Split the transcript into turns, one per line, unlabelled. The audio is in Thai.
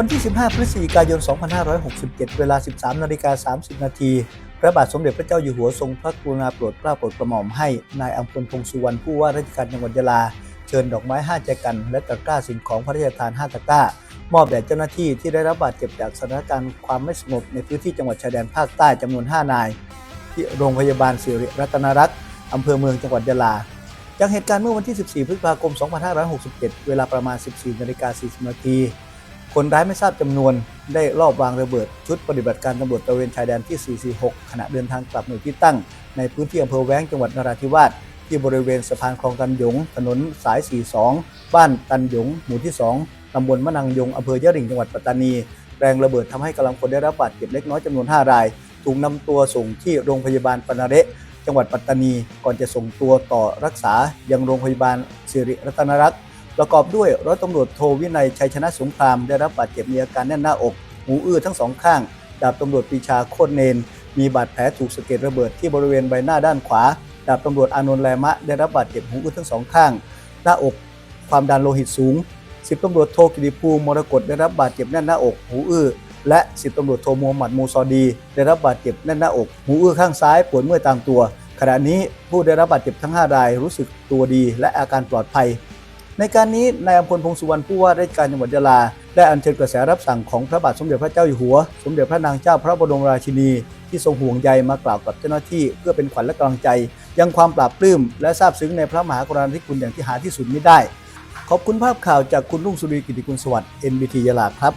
วันที่ 15 พฤศจิกายน 2567 เวลา 13 นาฬิกา 30 นาที พระบาทสมเด็จพระเจ้าอยู่หัวทรงพระกรุณาโปรดเกล้าโปรดกระหม่อมให้นายอัมพลพงสุวรรณผู้ว่าราชการจังหวัดยะลา เชิญดอกไม้5ใจกัน และตะกร้าสิ่งของพระราชทาน 5 ตะกร้า มอบแด่เจ้าหน้าที่ที่ได้รับบาดเจ็บจากสถานการณ์ความไม่สงบในพื้นที่จังหวัดชายแดนภาคใต้จำนวน 5 นาย ที่โรงพยาบาลสิริรัตนรัตน์อำเภอเมืองจังหวัดยะลาจากเหตุการณ์เมื่อวันที่ 14 พฤษภาคม 2567 เวลาประมาณ 14นาฬิกา40นาที คนร้ายไม่ทราบจำนวนได้ลอบวางระเบิด ชุดปฏิบัติการตำรวจตระเวนชายแดนที่ 446 ขณะเดินทางกลับหน่วยที่ตั้ง ในพื้นที่อำเภอแว้งจังหวัดนราธิวาสที่บริเวณสะพานคลองตันหยง ถนนสาย 42 บ้านตันหยง หมู่ที่ 2 ตำบลมะนังยงอำเภอยะริ่งจังหวัดปัตตานี แรงระเบิดทำให้กำลังพลได้รับบาดเจ็บเล็กน้อยจำนวน 5 ราย ถูกนำตัวส่งที่โรงพยาบาลปนาเระจังหวัดปัตตานี ก่อนจะส่งตัวต่อรักษายังโรงพยาบาลสิริรัตนรัตน์ ประกอบด้วยร้อยตำรวจโทวินัยชัยชนะสงครามได้รับบาดเจ็บมีอาการแน่นหน้าอก หูอื้อทั้งสองข้าง ดาบตำรวจปีชาโคตรเนน มีบาดแผลถูกสะเก็ดระเบิดที่บริเวณใบหน้าด้านขวา ดาบตำรวจอานนท์แลมะ ได้รับบาดเจ็บหูอื้อทั้งสองข้าง หน้าอก ความดันโลหิตสูงสิบตำรวจโทกิติภูมิมรกตได้รับบาดเจ็บแน่นหน้าอก หูอื้อและสิบตำรวจโทมูฮัมหมัดมูซอดี ได้รับบาดเจ็บแน่นหน้าอก หูอื้อข้างซ้ายปวดเมื่อยตามตัว ขณะนี้ผู้ได้รับบาดเจ็บทั้ง 5 รายรู้สึกตัวดี และอาการปลอดภัย ในการนี้นายอัมพลพงสุวรรณผู้ว่าราชการจังหวัดยะลา ได้อัญเชิญกระแสรับสั่งของพระบาทสมเด็จพระเจ้าอยู่หัว สมเด็จพระนางเจ้าพระบรมราชินี ที่ทรงห่วงใยมากล่าวกับเจ้าหน้าที่เพื่อเป็นขวัญและกำลังใจ ยังความปราบปลื้มและซาบซึ้งในพระมหากรุณาธิคุณอย่างที่หาที่สุดไม่ได้ ขอบคุณภาพข่าวจากคุณรุ่งสุรีกิติกุณสวัสดิ์ NBT ยะลาครับ